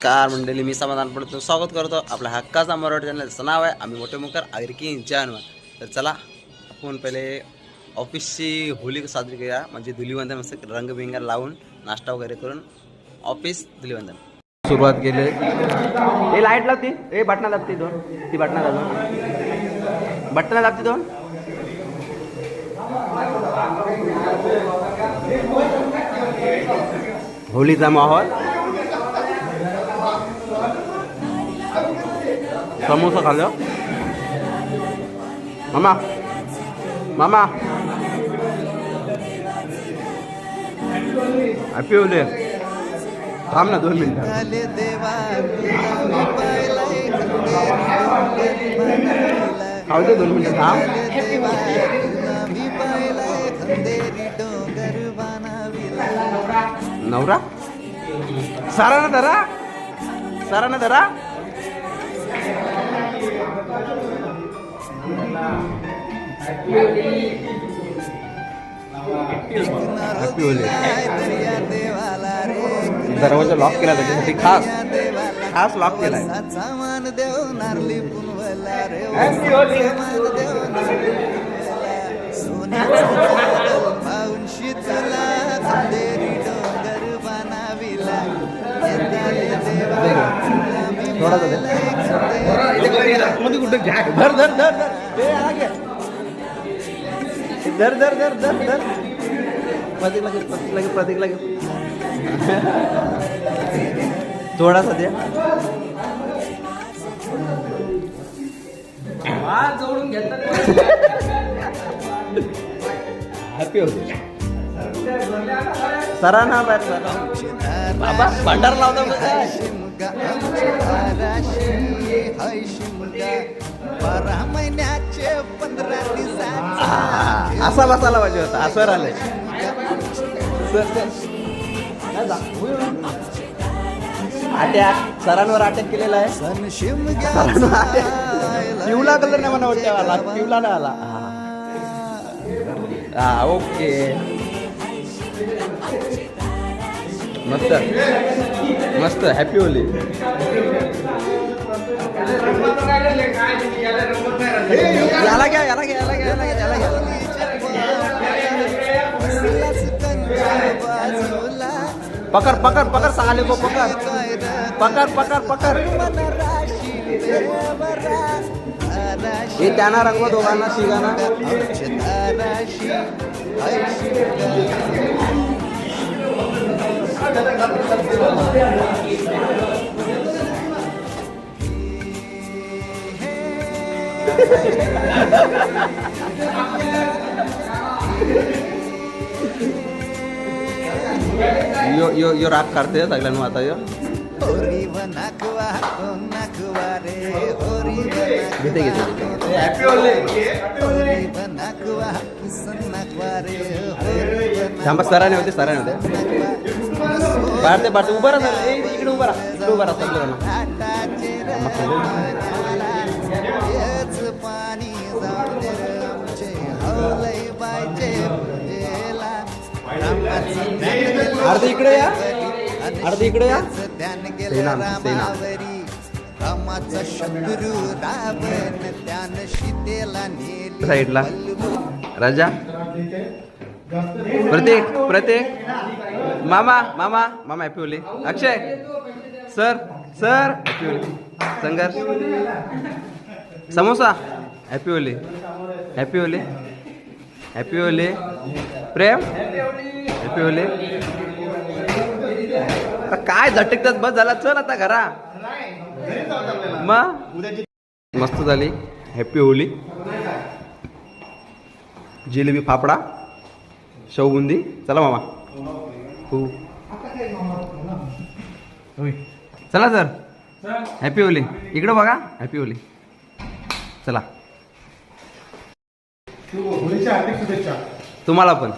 Car मंडळी मी समाधान पडतो. स्वागत करतो आपल्या हक्काचा मराठी चॅनलचं नाव आहे आम्ही मोठे मुकर आगरिकी जानवर तर चला आपण पहिले ऑफिसची होली साजरी करूया म्हणजे धुलीवंदन मस्त रंगबिंग लावून नाश्ता वगैरे करून ऑफिस धुलीवंदन. सुरुवात केली. हे लाइट लावती ए बटना दाबती दोन. ती बटना दाबून. बटना दाबती दोन. होलीचा माहोल. समोसा खाल्लं मामा मामा हॅपी होले थांब ना दोन मिनिटं खाऊ दे दोन मिनिटं थांब नवरा सारा ना धरा सारा ना धरा हॅपी होली दरवाजा लॉक केला त्याच्यासाठी खास खास लॉक केलाय सामान देव नारली पुनवला रे Happy Holi. सामान देव नारली पुनवला सोन्याचा पाऊनशी तुला खंदेरी डोंगर बनाविला येताले देवा मी थोडासा दे. धर धर धर धर ते आगे. धर धर धर धर धर. प्रतीक लगे प्रतीक लगे प्रतीक लगे थोडासा द्या हॅपी होते. सरा ना बाहेर सरा बाबा भंडार लावता काय बारा आ, असा बसायला पाहिजे होता असं आलंय अटॅक सरांवर अटॅक केलेला आहे. सरांवर अटॅक पिवला कलर नाही म्हणा वाटते आला पिवला नाही आला. हा. हा ओके. मस्त. मस्त happy Holi. याला घ्या याला घ्या याला घ्या याला घ्या याला घ्या बाजूला पकड पकड पकड सांगाले को पकड पकड पकड पकड राशी देवरा धाराशी हे त्यांना रंगव दोघांना शिगाना आमची यो यो यो राग काढते हो, सगळ्यांना आता यो. होरी घेते घेते रे होरी थांबा सराने होते सराने होते. पाडते पाडते. उभा राहा इकडे उभा राहा इकडे उभं राहा सगळ्यांना अर्धे इकडे या. अर्धे इकडे या. ध्यान गेलं. रामावरी रामाचा शत्रू रावण त्यानं सीतेला नेली साईडला. राजा. प्रतीक प्रतीक. मामा मामा. मामा happy Akshay. Sir sir. Happy Sangharsh. Samosa. Happy Holi. Happy Holi. Happy ओले प्रेम हॅपी ओले आता काय झटकतात? बस झाला. चल आता घरा. मग? मस्त झाली. हॅपी होली जिलेबी फाफडा. शवबुंदी चला मामा. हो. चला सर. हॅपी होली इकडं बघा. हॅपी होली चला. होळीच्या हार्दिक शुभेच्छा. तुम्हाला पण.